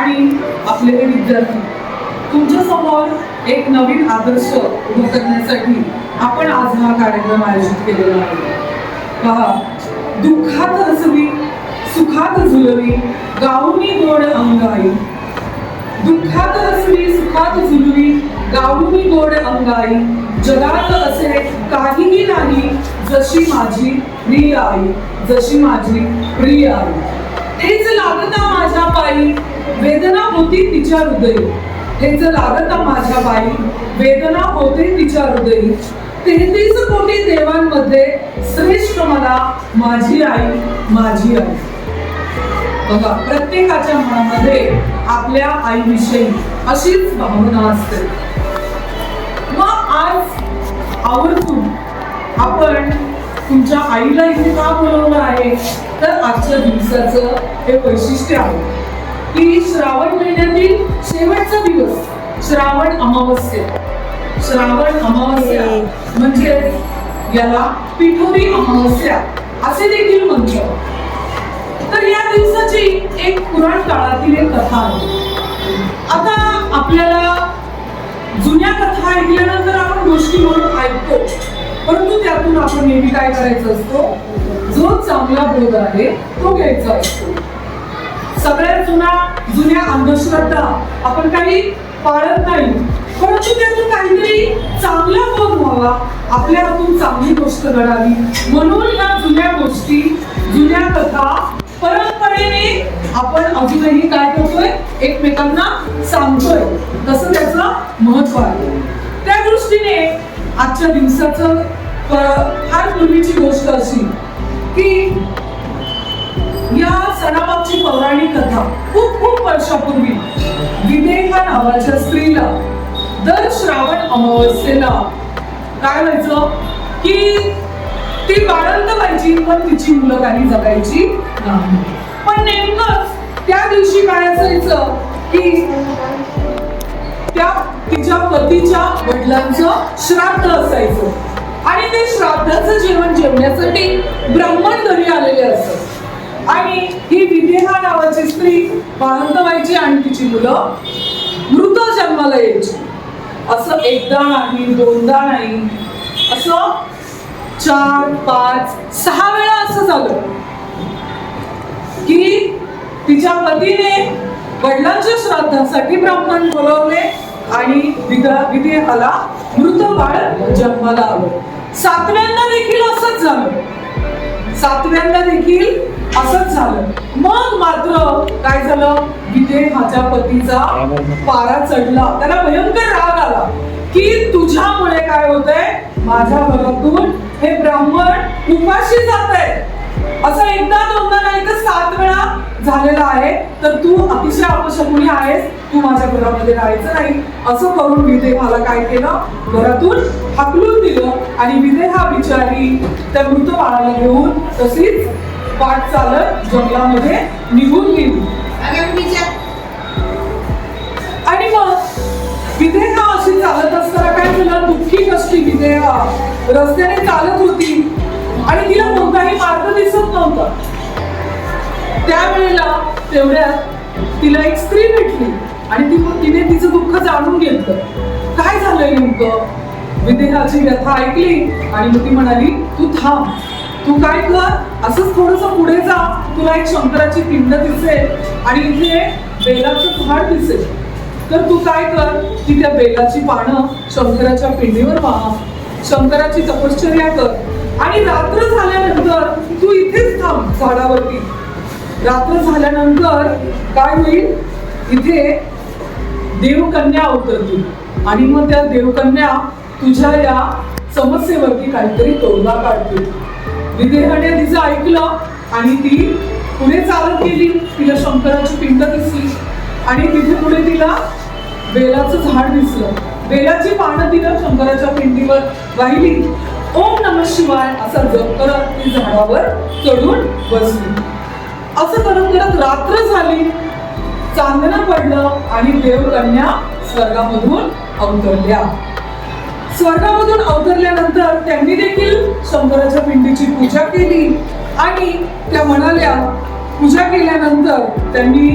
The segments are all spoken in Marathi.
आणि आपले विद्यार्थी तुमच्यासमोर एक नवीन आदर्श उभं करण्यासाठी आपण आज हा कार्यक्रम आयोजित केलेला आहे. पहा दुःखात हसवी सुखात झुलवी गाऊनी गोड अंगाई. दुःखात हसवी सुखात झुलवी गाऊनी गोड अंगाई. जगात असे काहीही नाही जशी माझी प्रिय आई जशी माझी प्रिय आई. तेच लागता माझ्या पायी वेदना होती तिच्या हृदय. हेच लागता माझ्या बाई. वेदना होते तिच्या हृदय. तेहतीस कोटी देवांमध्ये श्रेष्ठ मला माझी आई माझी आई. बघा प्रत्येकाच्या मनामध्ये आपल्या आईविषयी अशीच भावना असते. मग आज आवर्जून आपण तुमच्या आईला इथे का बोलवलं आहे? तर आजच्या दिवसाचं हे वैशिष्ट्य आहे. की श्रावण महिन्यातील शेवटचा दिवस श्रावण अमावस्या. श्रावण अमावस्या म्हणजे याला पिठोरी अमावस्या असे देखील म्हणतात तर या दिवसाची एक पुराण काळातील एक कथा आहे. आता आपल्याला जुन्या कथा ऐकल्यानंतर आपण गोष्टी म्हणून ऐकतो परंतु त्यातून आपण नेहमी काय करायचं असतो? जो चांगला बोध आहे तो घ्यायचा असतो. सगळ्या जुना जुन्या अंधश्रद्धा. आपण काही पाळत नाही. परंतु त्यातून काहीतरी चांगला बोध व्हावा आपल्या हातून चांगली गोष्ट घडावी. म्हणून या जुन्या गोष्टी जुन्या कथा परंपरेने आपण अजूनही काय करतोय? एकमेकांना सांगतोय. तसं त्याचं महत्त्व आहे. त्या दृष्टीने आजच्या दिवसाचं फार पूर्वीची गोष्ट अशी की सणाबाबची पौराणिक कथा खूप खूप वर्षापूर्वी विदेहा नावाच्या स्त्रीला दर श्रावण अमावस्येला काय व्हायचं की ती बाळंत व्हायची पण तिची मुलं काही जगायची नाही. पण नेमकंच त्या दिवशी काय असायचं की त्या तिच्या पतीच्या वडिलांचं श्राद्ध असायचं. आणि ते श्राद्धाचं जेवण जेवण्यासाठी ब्राह्मण घरी आलेले असत आणि ही विदेहा नावाची स्त्री बाळंत व्हायची आणि तिची मुलं मृत जन्माला यायची. असं एकदा नाही दोनदा नाही असं चार पाच सहा वेळा असं झालं की तिच्या पतीने वडिलांच्या श्राद्धासाठी ब्राह्मण बोलवले आणि विदेहाला मृत बाळ जन्माला आलं. सातव्यांना देखील असंच झालं. सातव्यांदा देखील असंच झालं. मग मात्र काय झालं? विदेहाच्या पतीचा पारा चढला. त्याला भयंकर राग आला की तुझ्यामुळे काय होतंय? माझ्या घरातून हे ब्राह्मण उपाशी जात असं एकदा दोनदा नाही तर सात वेळा झालेला आहे तर तू अतिशय अपशकुनी आहेस. तू माझ्या घरामध्ये राहायचं नाही. असं करून विदेहाला काय केलं? घरातून हाकलून दिलं आणि विदेहा बिचारी त्या मृत बाळाला घेऊन तशीच पाठ चालत जंगलामध्ये निघून गेली. आणि मग विदेहा अशी चालत असताना काय झालं? दुःखी कष्टी विदेहा रस्त्याने चालत होती. आणि तिला कोणताही मार्ग दिसत नव्हता. त्यावेळेला तेवढ्यात तिला एक स्त्री भेटली आणि ती तिने तिचं दुःख जाणून घेतलं. काय झालंय नेमकं? विदेहाची व्यथा ऐकली आणि मग ती म्हणाली तू थांब. तू काय कर? असंच थोडस पुढे जा. तुला एक शंकराची पिंड दिसेल आणि इथे बेलाचं झाड दिसेल. तर तू काय कर? की त्या बेलाची पानं शंकराच्या पिंडीवर वाहा. शंकराची तपश्चर्या कर. आणि रात्र झाल्यानंतर तू इथेच थांब झाडावरती. रात्र झाल्यानंतर काय होईल? इथे देवकन्या अवतरतील आणि मग त्या देवकन्या तुझ्या या समस्येवरती काहीतरी तोडगा काढतील. विदेहाने तिचं ऐकलं आणि ती पुढे चालत गेली. तिला शंकराची पिंड दिसली. आणि तिथे पुढे तिला बेलाचं झाड दिसलं. बेलाची पानं तिला शंकराच्या पिंडीवर वाहिली ओम नम शिवाय असा जप करत ती झाडावर चढून बसली. असं करत करत रात्र झाली. चांदणं पडलं आणि देवकन्या स्वर्गामधून अवतरल्या. स्वर्गामधून अवतरल्यानंतर त्यांनी देखील शंकराच्या पिंडीची पूजा केली आणि त्या म्हणाल्या पूजा केल्यानंतर त्यांनी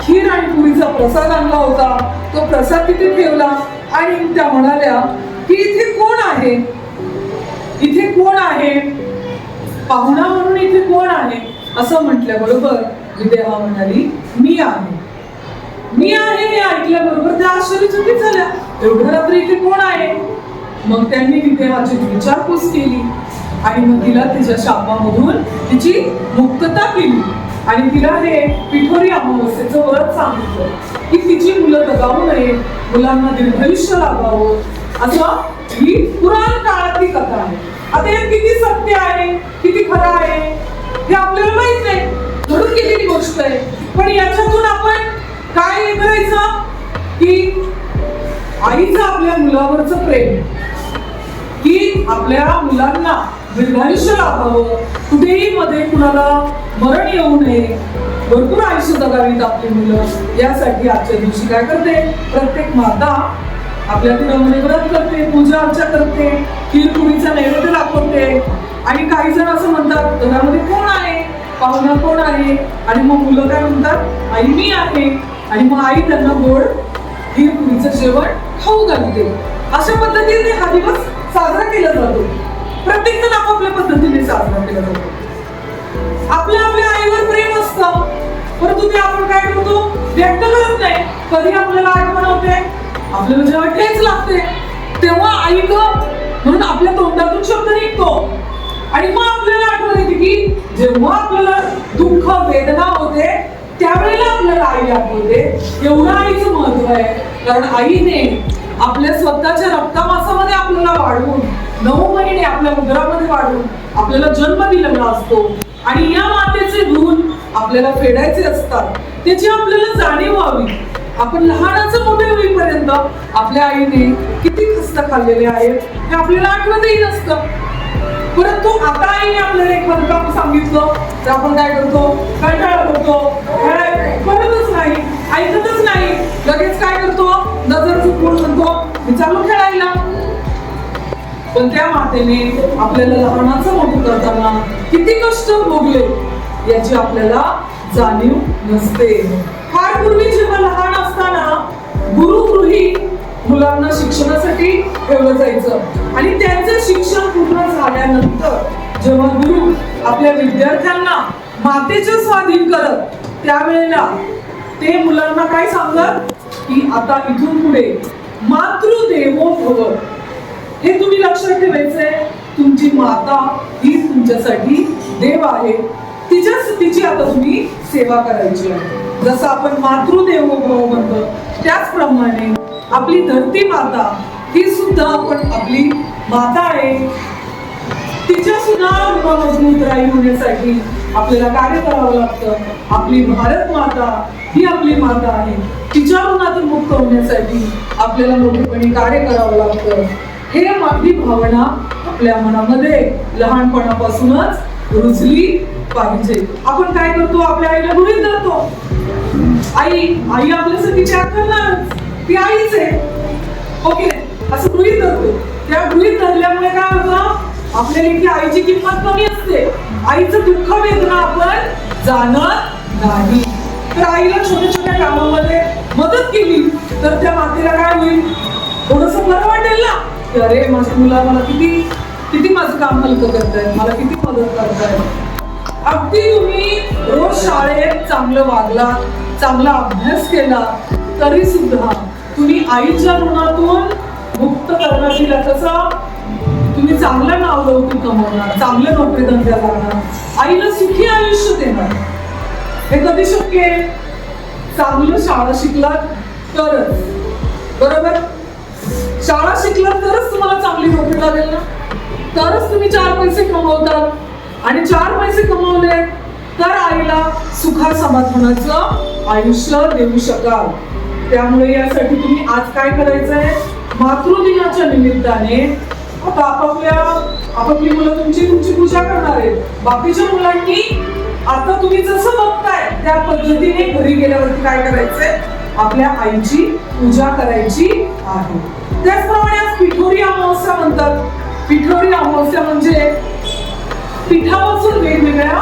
खीर आणि पुरीचा प्रसाद आणला होता. तो प्रसाद तिथे ठेवला आणि त्या म्हणाल्या की इथे कोण आहे? इथे कोण आहे? पाहुणा म्हणून इथे कोण आहे? असं म्हटल्याबरोबर विदेहा म्हणाली मी आहे. मी आहे हे ऐकल्याबरोबर त्या आश्चर्यचकित झाल्या. एवढ्या रात्री इथे कोण आहे? मग त्यांनी विदेहाची विचारपूस केली आणि मग तिला तिच्या शापामधून तिची मुक्तता केली आणि तिला हे पिठोरी अमावस्येचं व्रत सांगितलं की तिची मुलं दगावू नये मुलांना दीर्घायुष्य लागावं. असं ही पुराण काळातली कथा आहे. आता हे किती सत्य आहे? किती खरं आहे? हे आपल्याला माहीत नाही. घडून गेलेली गोष्ट आहे. पण याच्यातून आपण काय करायचं की आईचं आपल्या मुलावरचं प्रेम. की आपल्या मुलांना दीर्घायुष्य लाभावं. कुठेही मध्ये कुणाला मरण येऊ नये. भरपूर आयुष्य जगावीत आपली मुलं. यासाठी आजच्या दिवशी काय करते? प्रत्येक माता आपल्या घरामध्ये व्रत करते पूजा अर्चा करते खीरपुरीचा नैवेद्य दाखवते. आणि काही जण असं म्हणतात घरामध्ये कोण आहे? पाहुणा कोण आहे? आणि मग मुलं काय म्हणतात आई मी आहे. आणि मग आई त्यांना गोड ही पुरीचं जेवण खाऊ घालते अशा पद्धतीने हा दिवस साजरा केला जातो. प्रत्येक जण आपापल्या पद्धतीने साजरा केला जातो. आपल्या आपल्या आईवर प्रेम असतं परंतु ते आपण काय करतो? व्यक्त करत नाही. कधी आपल्याला आठवण होते आपल्याला जेव्हा ठेच लागते तेव्हा आई ग म्हणून आपल्या तोंडातून शब्द निघतो. आणि मग आपल्याला आठवण येते की जेव्हा आपल्याला दुःख वेदना होते त्यावेळेला आपल्याला आई आठवते एवढं आईचं महत्त्व आहे. कारण आईने आपल्या स्वतःच्या रक्तामासामध्ये आपल्याला वाढवून नऊ महिने आपल्या उदरामध्ये वाढवून आपल्याला जन्म दिलेला असतो. आणि या मातेचे गुण आपल्याला फेडायचे असतात. त्याची आपल्याला जाणीव व्हावी. आपण लहानाचं मोठे होईपर्यंत आपल्या आईने किती खस्त खाल्लेले आहेत हे आपल्याला आठवतही नसतं. परंतु आता आईने आपल्याला एखादं काम सांगितलं तर आपण काय करतो? कंटाळा करतो. काय? करतच नाही. ऐकतच नाही. लगेच काय करतो? नजर चुकवून म्हणतो मी चालू खेळायला. पण त्या मातेने आपल्याला लहानाचं मोठं करताना किती कष्ट भोगले याची आपल्याला जाणीव नसते. फार पूर्वी जेव्हा लहान असताना गुरुगृही मुलांना शिक्षणासाठी ठेवलं जायचं. आणि त्यांचं शिक्षण पूर्ण झाल्यानंतर जेव्हा गुरु आपल्या विद्यार्थ्यांना मातेचे स्वाधीन करत त्यावेळेला ते मुलांना काय सांगत की आता इथून पुढे मातृदेवो भव. हे तुम्ही लक्षात ठेवायचंय? तुमची माता ही तुमच्यासाठी देव आहे. तिच्याच तिची आता तुम्ही सेवा करायची आहे. जसं आपण मातृदेव भव म्हणतो त्याचप्रमाणे आपली धरती माता ही सुद्धा आपण आपली माता आहे. तिच्या सुद्धा ऋणामधून राही होण्यासाठी आपल्याला कार्य करावं लागतं. आपली भारत माता ही आपली माता आहे. तिच्या मनातून मुक्त होण्यासाठी आपल्याला मोठेपणी कार्य करावं लागतं. हे आपली भावना आपल्या मनामध्ये लहानपणापासूनच रुजली पाहिजे. आपण काय करतो? आपल्या आईला गृहीत धरतो आई आई आपल्यासाठी त्याग करणारच ती आईच आहे. ओके. असं गृहित धरतो. त्या गृहीत धरल्यामुळे काय होतं? आपल्या लेखी आईची किंमत कमी असते. आईचं दुःख वेदना आपण जाणत नाही. तर आईला छोट्या छोट्या कामामध्ये मदत केली तर त्या मातेला काय होईल? थोडस बरं वाटेल ना? की अरे माझ्या मुला मला किती किती माझं काम हलकं करतायत मला किती मदत करतायत. अगदी तुम्ही रोज शाळेत चांगलं वागला चांगला अभ्यास केला तरी सुद्धा तुम्ही आईच्या ऋणातून मुक्त करणार तिला कसं तुम्ही चांगलं नाव कौतुक कमवणार चांगले नोकरी धंद्या लागणार आईला सुखी आयुष्य देणार. हे कधी शक्य आहे? चांगलं शाळा शिकलात तरच. बरोबर? शाळा शिकलात तरच तुम्हाला चांगली नोकरी लागेल ना? तरच तुम्ही चार पैसे कमवतात आणि चार पैसे कमवले तर आईला सुखा समाधानाचं आयुष्य देऊ शकाल. त्यामुळे यासाठी तुम्ही आज काय करायचंय? मातृदिनाच्या निमित्ताने आता आपापल्या आपापली मुलं तुमची तुमची पूजा करणार आहेत. बाकीच्या मुलांनी आता तुम्ही जसं बघताय त्या पद्धतीने घरी गेल्यावरती काय करायचंय? आपल्या आईची पूजा करायची आहे. त्याचप्रमाणे आज पिठोरी अमावस्या म्हणतात. पिठोरी अमावस्या म्हणजे पिठापासून वेगवेगळ्या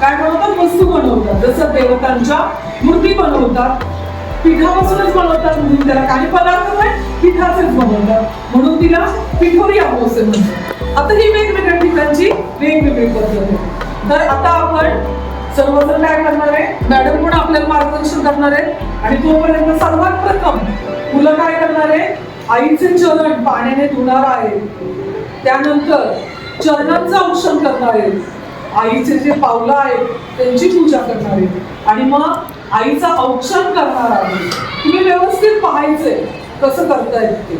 काय बनवतात वस्तू बनवतात. जसं देवतांच्या मूर्ती बनवतात पिठापासूनच बनवतात म्हणून त्याला काही पदार्थ नाही पिठाचेच बनवतात. म्हणून तिला पिठोरी अमावस्या म्हणतात आता ही वेगवेगळ्या ठिकाणची वेगवेगळी पद्धत आहे. तर आता आपण सर्वजण काय करणार आहे? मॅडम पण आपल्याला मार्गदर्शन करणार आहे आणि तोपर्यंत सर्वात प्रथम मुलं काय करणार आहे आईचे चरण पाण्याने धुणार आहे त्यानंतर चरणांचं औषण करणार आहे आईचे जे पावलं आहेत त्यांची पूजा करणार आहे आणि मग आईचा औक्षण करणार आहे तुम्ही व्यवस्थित पाहायचंय कसं करता येईल ते.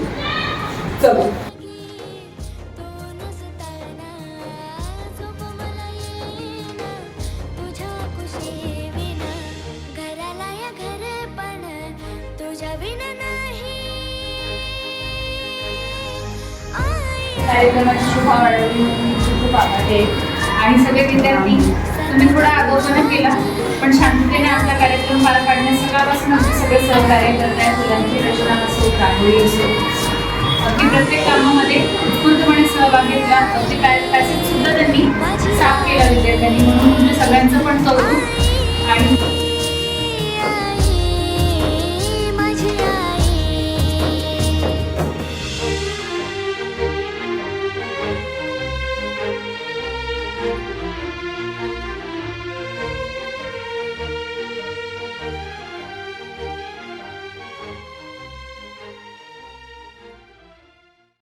चला. कार्यक्रमाची शोभा वाढवली खूप आभार आहे. आणि सगळे विद्यार्थी तुम्ही थोडा आगोपणा केला पण शांततेने आपला कार्यक्रम पार पाडण्यास सकाळपासून आमचे सगळे सहकार्य करत आहेत फुलांची रचना असो रांगोळी असो. अगदी प्रत्येक कामामध्ये उत्स्फूर्तपणे सहभाग घेतला. अगदी पॅसेज सुद्धा त्यांनी साफ केला विद्यार्थ्यांनी. म्हणून तुमच्या सगळ्यांचं पण कौतुक आणि